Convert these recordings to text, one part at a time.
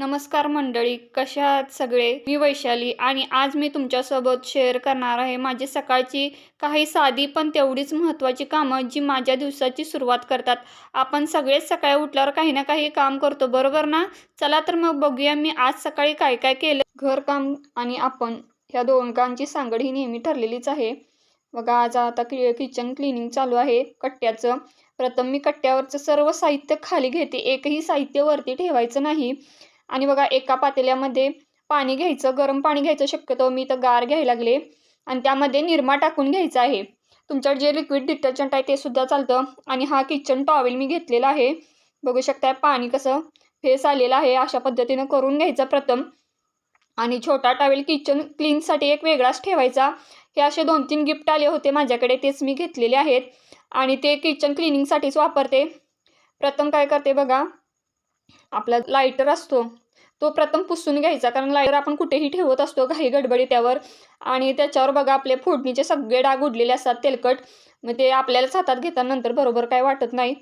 नमस्कार मंडळी कशा आहात सगळे? मी वैशाली आणि आज मी तुमच्यासोबत शेअर करणार आहे माझी सकाळची काही साधी पण तेवढीच महत्त्वाची कामं जी माझ्या दिवसाची सुरुवात करतात. आपण सगळेच सकाळी उठल्यावर काही ना काही काम करतो बरोबर ना? चला तर मग बघूया मी आज सकाळी काय काय केलं. घरकाम आणि आपण ह्या दोनकांची सांगड ही नेहमी ठरलेलीच आहे. बघा आज आता कि किचन क्लिनिंग चालू आहे कट्ट्याचं. प्रथम मी कट्ट्यावरचं सर्व साहित्य खाली घेते. एकही साहित्य वरती ठेवायचं नाही. आणि बघा एका पातेल्यामध्ये पाणी घ्यायचं गरम पाणी घ्यायचं शक्यतो. मी तर गार घ्यायला लागले. आणि त्यामध्ये निरमा टाकून घ्यायचा आहे. तुमच्याकडे जे लिक्विड डिटर्जंट आहे ते सुद्धा चालतं. आणि हा किचन टॉवेल मी घेतलेला आहे. बघू शकताय पाणी कसं फेस आलेलं आहे. अशा पद्धतीनं करून घ्यायचं प्रथम. आणि छोटा टॉवेल किचन क्लीनसाठी एक वेगळाच ठेवायचा. हे असे दोन तीन गिफ्ट आले होते माझ्याकडे. तेच मी घेतलेले आहेत. आणि ते किचन क्लिनिंगसाठीच वापरते. प्रथम काय करते बघा आपला लायटर असतो. तो प्रथम पुसून घ्यायचा कारण लायटर आपण कुठेही ठेवत असतो घाई गडबडी त्यावर. आणि त्याच्यावर बघा आपले फोडणीचे सगळे डाग उडलेले असतात तेलकट. मग ते आपल्यालाच हातात घेतानंतर बरोबर काय वाटत नाही.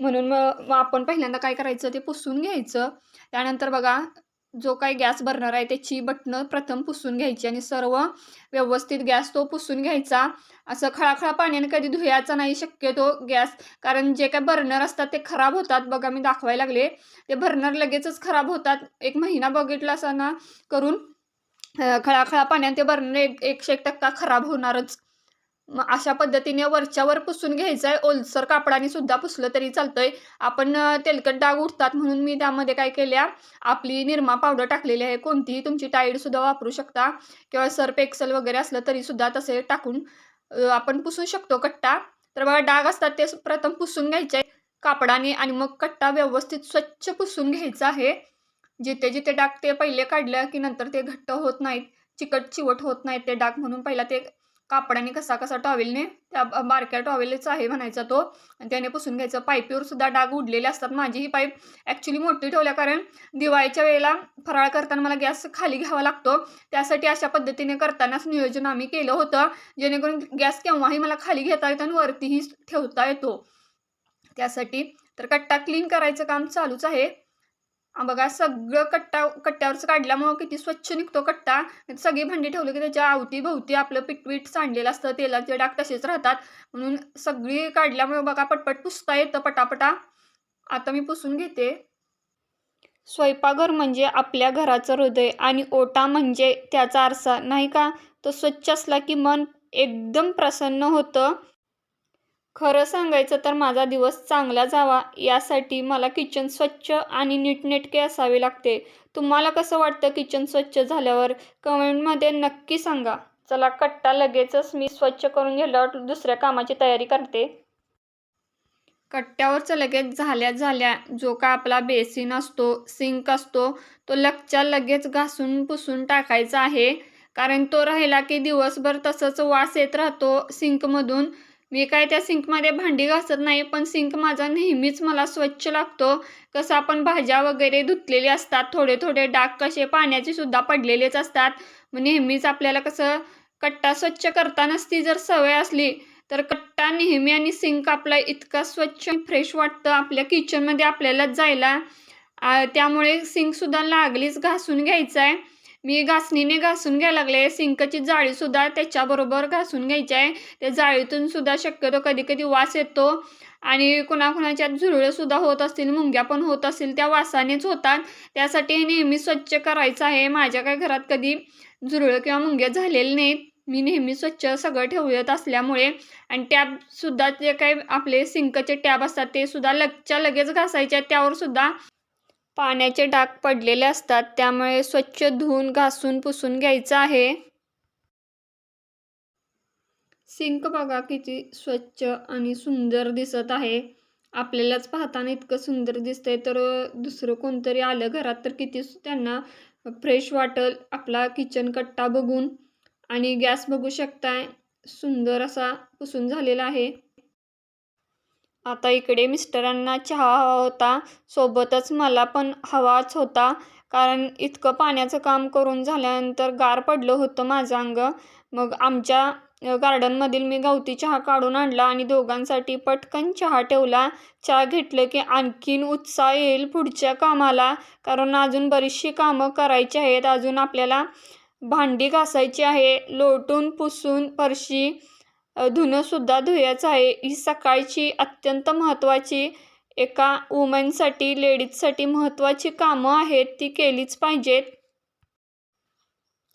म्हणून मग मग आपण पहिल्यांदा काय करायचं ते पुसून घ्यायचं. त्यानंतर बघा जो काही गॅस बर्नर आहे त्याची बटणं प्रथम पुसून घ्यायची आणि सर्व व्यवस्थित गॅस तो पुसून घ्यायचा. असं खळाखळा पाण्याने कधी धुयाचा नाही शक्यतो गॅस कारण जे काय बर्नर असतात ते खराब होतात. बघा मी दाखवायला लागले. ते बर्नर लगेचच खराब होतात. एक महिना बघितला असं ना करून खळाखळा पाण्याने ते बर्नर एक एकशे एक टक्का खराब होणारच. मग अशा पद्धतीने वरच्यावर पुसून घ्यायचं आहे ओलसर कापडाने सुद्धा पुसलं तरी चालतंय. आपण तेलकट डाग उठतात म्हणून मी त्यामध्ये काय केल्या आपली निरमा पावडर टाकलेली आहे. कोणतीही तुमची टाईडसुद्धा वापरू शकता. किंवा सर्प एक्सेल वगैरे असलं तरीसुद्धा तसे टाकून आपण पुसू शकतो कट्टा. तर बघा डाग असतात ते प्रथम पुसून घ्यायचे. कापडाने आणि मग कट्टा व्यवस्थित स्वच्छ पुसून घ्यायचा आहे. जिथे जिथे डाग ते पहिले काढलं की नंतर ते घट्ट होत नाहीत. चिकट चिवट होत नाहीत ते डाग म्हणून पहिला ते कापडाने कसा कसा टॉवेलने त्या बारक्या टॉवेलच आहे म्हणायचा तो. आणि त्याने पुसून घ्यायचं. पाईपीवर सुद्धा डाग उडलेले असतात. माझी ही पाईप ॲक्च्युली मोठी ठेवल्या कारण दिवाळीच्या वेळेला फराळ करताना मला गॅस खाली घ्यावा लागतो. त्यासाठी अशा पद्धतीने करतानाच नियोजन आम्ही केलं होतं. जेणेकरून गॅस केव्हाही मला खाली घेता येतो आणि वरतीही ठेवता येतो. त्यासाठी तर कट्टा क्लीन करायचं काम चालूच आहे. बघा सगळं कट्टा कट्ट्यावरचं काढल्यामुळं किती स्वच्छ निघतो कट्टा. सगळी भांडी ठेवली की त्याच्या अवती भोवती आपलं पिटवीट सांडलेलं असतं तेलाचे डाग तसेच राहतात. म्हणून सगळी काढल्यामुळे बघा पटपट पुसता येतं पटापटा. आता मी पुसून घेते. स्वयंपाकघर म्हणजे आपल्या घराचं हृदय आणि ओटा म्हणजे त्याचा आरसा नाही का? तो स्वच्छ असला की मन एकदम प्रसन्न होतं. खरं सांगायचं तर माझा दिवस चांगला जावा यासाठी मला किचन स्वच्छ आणि नीटनेटके असावे लागते. तुम्हाला कसं वाटतं किचन स्वच्छ झाल्यावर? कमेंटमध्ये नक्की सांगा. चला कट्टा लगेचच मी स्वच्छ करून गेल्यावर दुसऱ्या कामाची तयारी करते. कट्ट्यावरचं लगेच झाल्या झाल्या जो का आपला बेसिन असतो सिंक असतो तो लगच्या लगेच घासून पुसून टाकायचा आहे. कारण तो राहिला की दिवसभर तसंच वास येत राहतो सिंकमधून. मी काय त्या सिंकमध्ये भांडी घासत नाही पण सिंक माझा नेहमीच मला स्वच्छ लागतो. कसं आपण भाज्या वगैरे धुतलेले असतात थोडे थोडे डाग कसे पाण्याचे सुद्धा पडलेलेच असतात. मग नेहमीच आपल्याला कसं कट्टा स्वच्छ करतानाच ती जर सवय असली तर कट्टा नेहमी आणि सिंक आपला इतका स्वच्छ फ्रेश वाटतं आपल्या किचनमध्ये आपल्याला जायला. त्यामुळे सिंकसुद्धा लागलीच घासून घ्यायचं आहे मी घासणीने घासून घ्यायला लागले. सिंकची जाळीसुद्धा त्याच्याबरोबर घासून घ्यायची आहे. त्या जाळीतून सुद्धा शक्यतो कधी कधी वास येतो आणि कुणाकुणाच्या झुरळंसुद्धा होत असतील मुंग्या पण होत असतील त्या वासानेच होतात. त्यासाठी हे नेहमी स्वच्छ करायचं आहे. माझ्या काय घरात कधी झुरळं किंवा मुंग्या झालेले नाहीत. मी नेहमी स्वच्छ सगळं ठेवत असल्यामुळे आणि टॅबसुद्धा जे काही आपले सिंकचे टॅब असतात ते सुद्धा लगच्या लगेच घासायचे त्यावर सुद्धा पाण्याचे डाग पडलेले असतात त्यामुळे स्वच्छ धुवून घासून पुसून घ्यायचं आहे. सिंक बघा किती स्वच्छ आणि सुंदर दिसत आहे. आपल्यालाच पाहताना इतकं सुंदर दिसतंय तर दुसरं कोणतरी आलं घरात तर किती त्यांना फ्रेश वाटेल आपला किचन कट्टा बघून. आणि गॅस बघू शकताय सुंदर असा पुसून झालेला आहे. आता इकडे मिस्टरांना चहा हवा होता. सोबतच मला पण हवाच होता. कारण इतकं पाण्याचं काम करून झाल्यानंतर गार पडलं होतं माझं अंग. मग आमच्या गार्डनमधील मी गवती चहा काढून आणला आणि दोघांसाठी पटकन चहा ठेवला. चहा घेतलं की आणखीन उत्साह येईल पुढच्या कामाला. कारण अजून बरीचशी कामं करायची आहेत. अजून आपल्याला भांडी घासायची आहे. लोटून पुसून फरशी धुणंसुद्धा धुयाचं आहे. ही सकाळची अत्यंत महत्त्वाची एका वुमेनसाठी लेडीजसाठी महत्त्वाची कामं आहेत. ती केलीच पाहिजेत.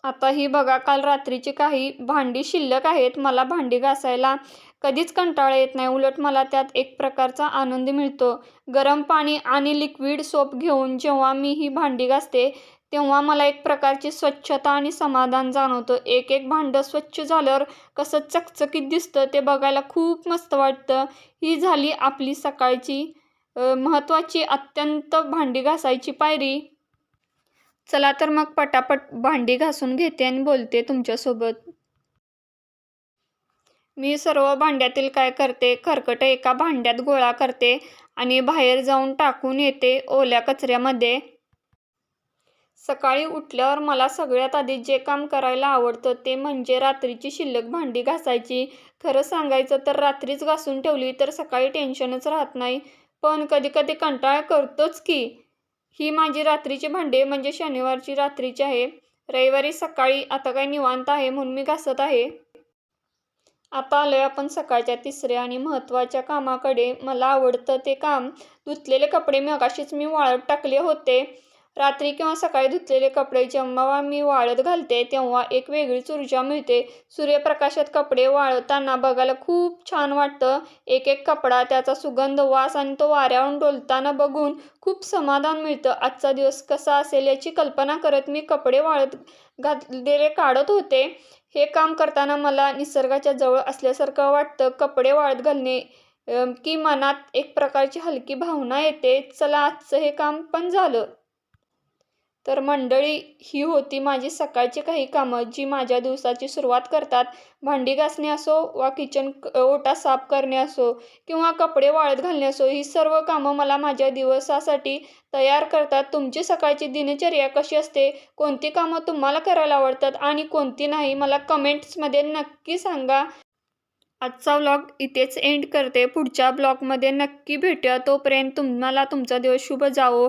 आता ही बघा काल रात्रीची काही भांडी शिल्लक आहेत. मला भांडी घासायला कधीच कंटाळा येत नाही. उलट मला त्यात एक प्रकारचा आनंद मिळतो. गरम पाणी आणि लिक्विड सोप घेऊन जेव्हा मी ही भांडी घासते तेव्हा मला एक प्रकारची स्वच्छता आणि समाधान जाणवतं. एक एक भांडं स्वच्छ झाल्यावर कसं चकचकीत दिसतं ते बघायला खूप मस्त वाटतं. ही झाली आपली सकाळची महत्त्वाची अत्यंत भांडी घासायची पायरी. चला तर मग पटापट भांडी घासून घेते आणि बोलते तुमच्यासोबत. मी सर्व भांड्यातील काय करते? खरकट एका भांड्यात गोळा करते आणि बाहेर जाऊन टाकून येते ओल्या कचऱ्यामध्ये. सकाळी उठल्यावर मला सगळ्यात आधी जे काम करायला आवडतं ते म्हणजे रात्रीची शिल्लक भांडी घासायची. खरं सांगायचं तर रात्रीच घासून ठेवली तर सकाळी टेन्शनच राहत नाही. पण कधी कधी कंटाळा करतोच की. ही माझी रात्रीची भांडे म्हणजे शनिवारची रात्रीची आहे. रविवारी सकाळी आता काय निवांत आहे म्हणून मी घासत आहे. आता आलोय आपण सकाळच्या तिसऱ्या आणि महत्त्वाच्या कामाकडे. मला आवडतं ते काम धुतलेले कपडे मी अगाशीच मी वाळत टाकले होते. रात्री किंवा सकाळी धुतलेले कपडे जेव्हा मी वाळत घालते तेव्हा एक वेगळीच ऊर्जा मिळते. सूर्यप्रकाशात कपडे वाळताना बघायला खूप छान वाटतं. एक एक कपडा त्याचा सुगंध वास आणि तो वाऱ्यावरून डोलताना बघून खूप समाधान मिळतं. आजचा दिवस कसा असेल याची कल्पना करत मी कपडे वाळत घातलेले काढत होते. हे काम करताना मला निसर्गाच्या जवळ असल्यासारखं वाटतं. कपडे वाळत घालणे की मनात एक प्रकारची हलकी भावना येते. चला आजचं हे काम पण झालं. तर मंडळी ही होती माझी सकाळची काही कामं जी माझ्या दिवसाची सुरुवात करतात. भांडी घासणे असो वा किचन ओटा साफ करणे असो किंवा कपडे वाळत घालणे असो ही सर्व कामं मला माझ्या दिवसासाठी तयार करतात. तुमची सकाळची दिनचर्या कशी असते? कोणती कामं तुम्हाला करायला आवडतात? आणि कोणती नाही? मला कमेंट्समध्ये नक्की सांगा. आजचा व्लॉग इथेच एंड करते. पुढच्या ब्लॉगमध्ये नक्की भेटूया. तोपर्यंत तुम्हाला तुमचा दिवस शुभ जावो.